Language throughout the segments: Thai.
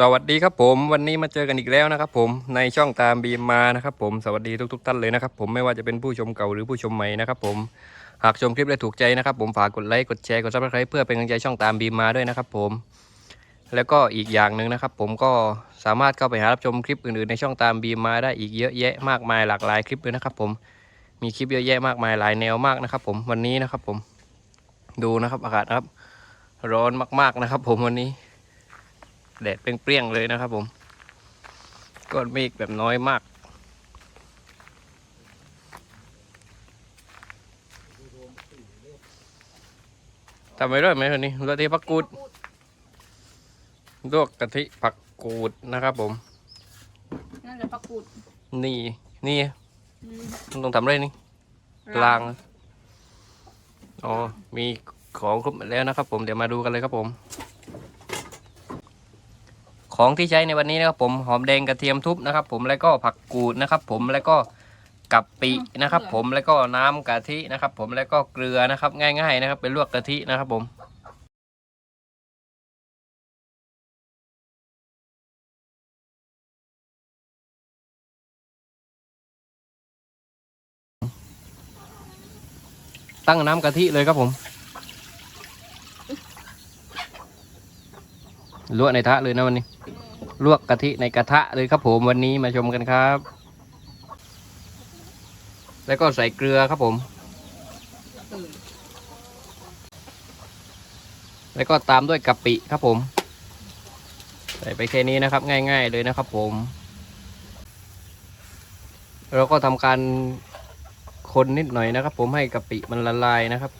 สวัสดีครับผมวันนี้มาเจอกันอีกแล้วนะครับผมในช่องตามบีมมานะครับผมสวัสดีทุกๆท่านเลยนะครับผมไม่ว่าจะเป็นผู้ชมเก่าหรือผู้ชมใหม่นะครับผมหากชมคลิปแล้ถูกใจนะครับผมฝากกดไลค์กดแชร์กดซับสไครป์เพื่อเป็นกำลังใจช่องตามบีมมาด้วยนะครับผม แล้วก็อีกอย่างหนึ่งนะครับ ผมก็สามารถเข้าไปหารับชมคลิปอื่นๆในช่องตามบีมมาได้อีกเยอะแยะมากมายหลากหลายคลิปเลยนะครับ ผมมีคลิปเยอะแยะมากมายหลายแนวมากนะครับ ผมวันนี้นะครับผมดูนะครับอากาศนะครับ ร้อนมากๆนะครับ ผมวันนี้ แดดเปรี้ยงๆเลยนะครับผมก้อนเมฆแบบน้อยมาก ทำไปด้วยไหมคนนี้ลวกที่ผักกูดลวกกะทิผักกูดนะครับผม นั่นแหละปักกุดนี่นี่อืมมันต้องทำอะไรนี่ล้าง อ๋อ มีของครบหมดแล้วนะครับผม เดี๋ยวมาดูกันเลยครับผม ของที่ใช้ในวันนี้นะครับผมหอมแดงกระเทียมทุบนะครับ ผมแล้วก็ผักกูดนะครับ ผมแล้วก็กะปินะครับ ผมแล้วก็น้ำกะทินะครับ ผมแล้วก็เกลือนะครับ ง่าย ๆ นะครับเป็นลวกกะทินะครับผมตั้งน้ำกะทิเลยครับผมลวกในทะเลยนะวันนี้ ลวกกะทิในกระทะเลยครับผมวันนี้มาชมกันครับ แล้วก็ใส่เกลือครับผม แล้วก็ตามด้วยกะปิครับผม ใส่ไปแค่นี้นะครับ ง่าย ๆเลยนะครับผม เราก็ทำการคนนิดหน่อยนะครับ ผมให้กะปิมันละลายนะครับ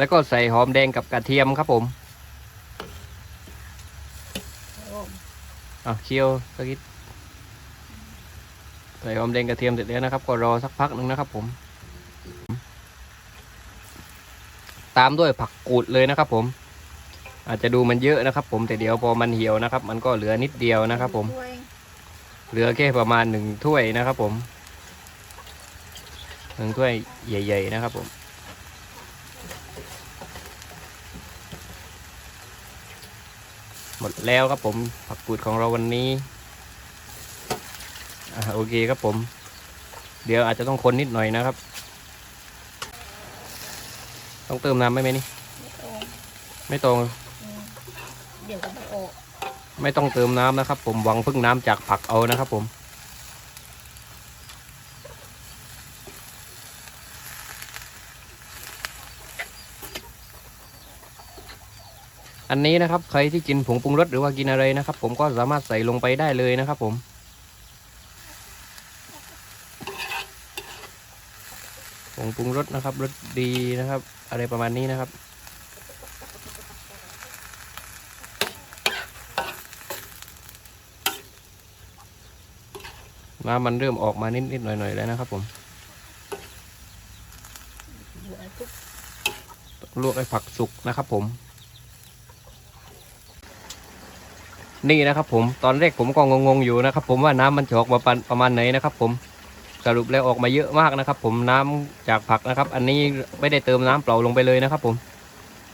แล้วก็ใส่หอมแดงกับกระเทียมครับผมอะเคี่ยวสักนิดใส่หอมแดงกระเทียมเสร็จแล้วนะครับ ก็รอสักพักหนึ่งนะครับผม ตามด้วยผักกูดเลยนะครับผม อาจจะดูมันเยอะนะครับ ผมแต่เดี๋ยวพอมันเหี่ยวนะครับ มันก็เหลือนิดเดียวนะครับผมเหลือแค่ประมาณหนึ่งถ้วยนะครับผมหนึ่งถ้วยใหญ่ ๆ นะครับผม หมดแล้วครับผมผักกูดของเราวันนี้อ่าโอเคครับผม เดี๋ยวอาจจะต้องคนนิดหน่อยนะครับ ต้องเติมน้ำไหมไหมนี่ ไม่ต้องไม่ต้องอืมเดี๋ยวก็ไม่ออกไม่ต้องเติมน้ำนะครับ ผมหวังพึ่งน้ำจากผักเอานะครับ ผม อันนี้นะครับใครที่กินผงปรุงรสหรือว่ากินอะไรนะครับ ผมก็สามารถใส่ลงไปได้เลยนะครับ ผม ผงปรุงรสนะครับรสดีนะครับ อะไรประมาณนี้นะครับ น้ำมันเริ่มออกมานิดๆหน่อยๆแล้วนะครับ ผมลวกให้ผักสุกนะครับผม นี่นะครับผมตอนแรกผมก็งงๆอยู่นะครับ ผมว่าน้ำมันจะออกมาประมาณไหนนะครับ ผมสรุปแล้วออกมาเยอะมากนะครับ ผมน้ำจากผักนะครับ อันนี้ไม่ได้เติมน้ำเปล่าลงไปเลยนะครับ ผม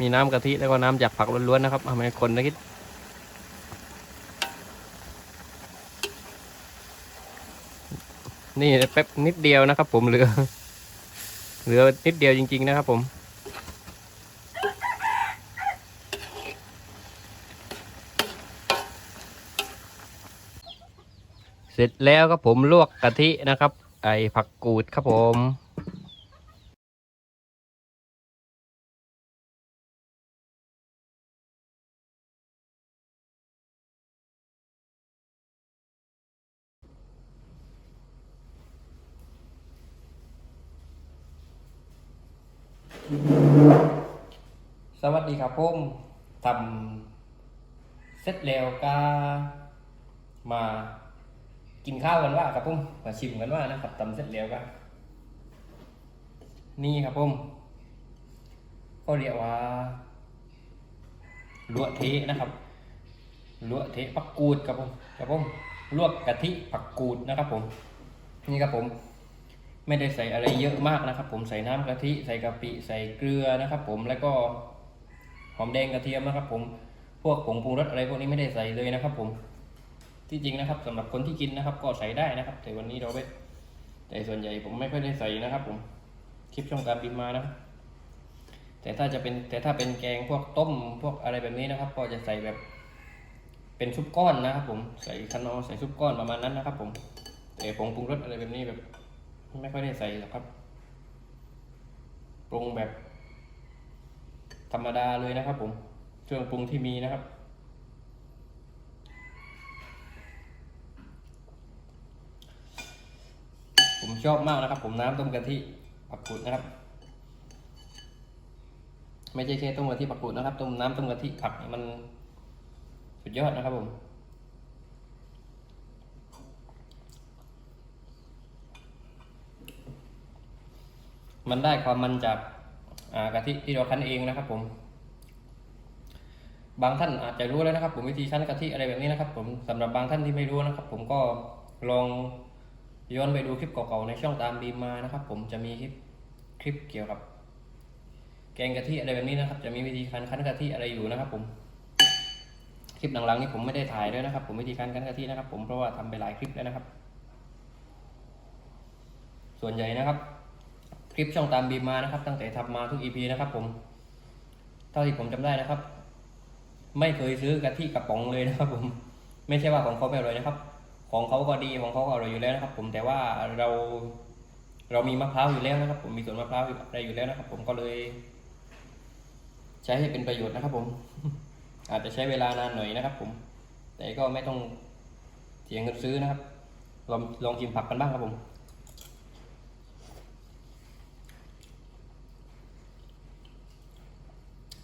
มีน้ำกะทิแล้วก็น้ำจากผักล้วนๆนะครับทำไมคนนะคิดนี่แป๊บนิดเดียวนะครับ ผมเหลือเหลือนิดเดียวจริง ๆ นะครับ ผม เสร็จแล้วครับผมลวกกะทินะครับ ไอผักกูดครับผมสวัสดีครับผมทำเสร็จแล้วก็มา กินข้าวกันว่าครับผมมาชิมกันว่านะครับทำเสร็จแล้วก็นี่ครับผมก็เรียกว่าลวกเทะนะครับลวกเทะผักกูดครับผมครับผมลวกกะทิผักกูดนะครับผม นี่ครับผม ไม่ได้ใส่อะไรเยอะมากนะครับ ผมใส่น้ำกะทิใส่กะปิใส่เกลือนะครับ ผมแล้วก็หอมแดงกระเทียมนะครับ ผมพวกผงปรุงรสอะไรพวกนี้ไม่ได้ใส่เลยนะครับ ผม ที่จริงนะครับสำหรับคนที่กินนะครับ ก็ใส่ได้นะครับ แต่วันนี้เราไม่แต่ส่วนใหญ่ผมไม่ค่อยได้ใส่นะครับ ผมคลิปช่องการบินมานะแต่ถ้าจะเป็นแต่ถ้าเป็นแกงพวกต้มพวกอะไรแบบนี้นะครับ ก็จะใส่แบบเป็นซุปก้อนนะครับ ผมใส่คะนอใส่ซุปก้อนประมาณนั้นนะครับ ผม แต่ผงปรุงรสอะไรแบบนี้แบบ ไม่ค่อยได้ใส่หรอกครับปรุงแบบ ธรรมดาเลยนะครับ ผมเครื่องปรุงที่มีนะครับ ผมชอบมากนะครับ ผมน้ำต้มกะทิผักกูดนะครับ ไม่ใช่แค่ต้มกะทิผักกูดนะครับ ต้มน้ำต้มกะทิผักมันสุดยอดนะครับผมมันได้ความมันจากกะทิที่เราคั้นเองนะครับ ผม บางท่านอาจจะรู้แล้วนะครับ ผมวิธีคั้นกะทิอะไรแบบนี้นะครับ ผมสำหรับบางท่านที่ไม่รู้นะครับ ผมก็ลอง ย้อนไปดูคลิปเก่าๆในช่องตามบีมานะครับ ผมจะมีคลิปคลิปเกี่ยวกับ แกงกะทิอะไรแบบนี้นะครับ จะมีวิธีคั้นคั้นกะทิอะไรอยู่นะครับ ผมคลิปหลังๆนี้ผมไม่ได้ถ่ายด้วยนะครับ ผมวิธีการคั้นกะทินะครับ ผมเพราะว่าทำไปหลายคลิปแล้วนะครับ ส่วนใหญ่นะครับ คลิปช่องตามบีมานะครับ ตั้งแต่ทำมาทุก EP นะครับ ผมเท่าที่ผมจำได้นะครับ ไม่เคยซื้อกะทิกระป๋องเลยนะครับ ผม ไม่ใช่ว่าของเขาไม่อร่อยนะครับ ของเขาก็ดีของเขาก็อร่อยอยู่แล้วนะครับ ผมแต่ว่าเราเรามีมะพร้าวอยู่แล้วนะครับ ผมมีสวนมะพร้าวอะไรอยู่แล้วนะครับ ผมก็เลย ใช้ให้เป็นประโยชน์นะครับ ผม อาจจะใช้เวลานานหน่อยนะครับ ผม แต่ก็ไม่ต้องเสียเงินซื้อนะครับ ลองลองชิมผักกันบ้างครับผม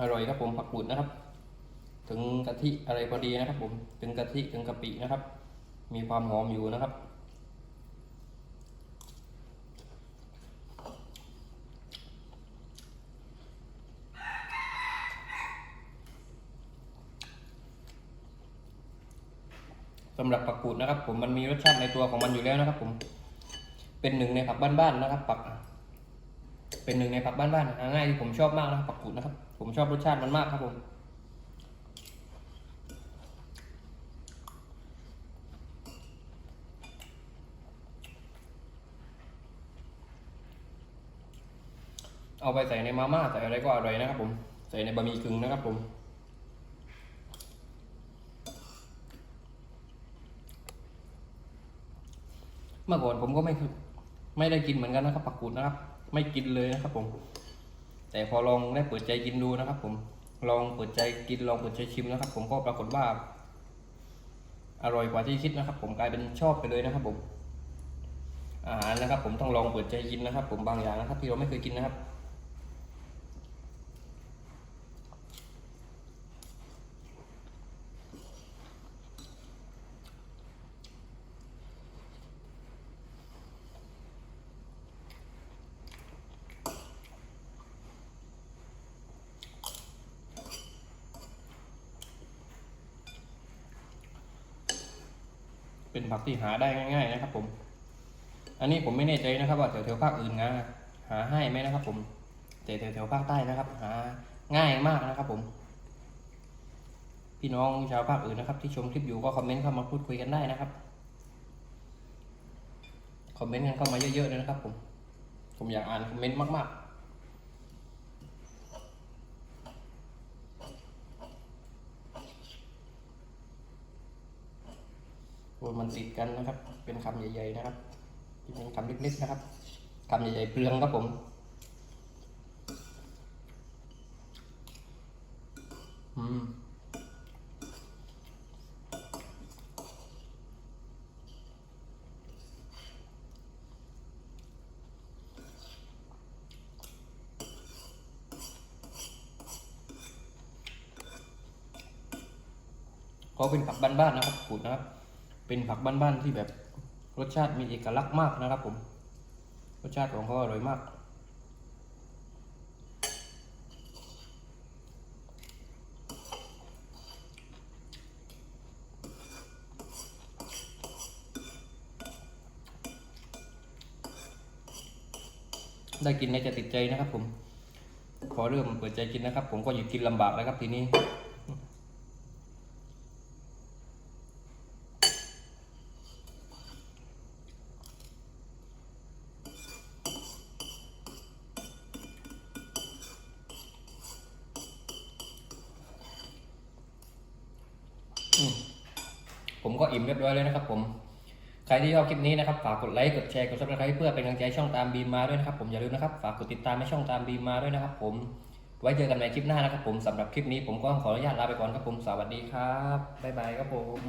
อร่อยครับผมผักกูดนะครับ ถึงกะทิอะไรพอดีนะครับ ผมถึงกะทิถึงกะปินะครับ มีความหอมอยู่นะครับ สำหรับผักกูดนะครับ ผมมันมีรสชาติในตัวของมันอยู่แล้วนะครับ ผม เป็นหนึ่งในผักบ้านๆนะครับผัก เป็นหนึ่งในผักบ้านๆหาง่ายที่ผมชอบมากนะครับผักกูดนะครับ ผมชอบรสชาติมันมากครับผม เอาไปใส่ในมาม่าใส่อะไรก็อร่อยนะครับผม ใส่ในบะหมี่กึ่งนะครับผม เมื่อก่อนผมก็ไม่คือไม่ได้กินเหมือนกันนะครับผักกูดนะครับ ไม่กินเลยนะครับผม แต่พอลองได้เปิดใจกินดูนะครับ ผม ลองเปิดใจกินลองเปิดใจชิมนะครับ ผมก็ปรากฏว่า อร่อยกว่าที่คิดนะครับ ผมกลายเป็นชอบไปเลยนะครับผมอาหารนะครับผมต้องลองเปิดใจกินนะครับ ผมบางอย่างนะครับ ที่เราไม่เคยกินนะครับ เป็นผักที่หาได้ง่าย ๆ นะครับ ผม อันนี้ผมไม่แน่ใจนะครับ ว่าแถวๆภาคอื่นนะหาให้ไหมนะครับ ผมแต่แถวๆภาคใต้นะครับ หาง่ายมากนะครับ ผม พี่น้องชาวภาคอื่นนะครับ ที่ชมคลิปอยู่ก็คอมเมนต์เข้ามาพูดคุยกันได้นะครับคอมเมนต์กันเข้ามาเยอะๆเลยนะครับ ผม ผมอยากอ่านคอมเมนต์มาก ๆโอ้ย มันติดกันนะครับ เป็นคำใหญ่ ๆ นะครับที่เป็นคำเล็กๆนะครับคำใหญ่ๆเปลืองครับผมอืมก็เป็นผักบ้านๆนะครับขูดนะครับ เป็นผักบ้านๆที่แบบรสชาติมีเอกลักษณ์มากนะครับผม รสชาติของเขาอร่อยมาก ได้กินในจะติดใจนะครับผม ขอเริ่มเปิดใจกินนะครับ ผมก็หยุดกินลำบากแล้วครับทีนี้ ผมก็อิ่มเรียบร้อยเลยนะครับ ผม ใครที่ชอบคลิปนี้นะครับ ฝากกดไลค์ กดแชร์ กดซับสไครต์เพื่อเป็นกำลังใจช่องตามบีมาด้วยนะครับ ผมอย่าลืมนะครับ ฝากกดติดตามให้ช่องตามบีมมาด้วยนะครับ ผม ไว้เจอกันในคลิปหน้านะครับ ผมสำหรับคลิปนี้ผมก็ขออนุญาตลาไปก่อนครับผม สวัสดีครับ บ๊ายบายครับผม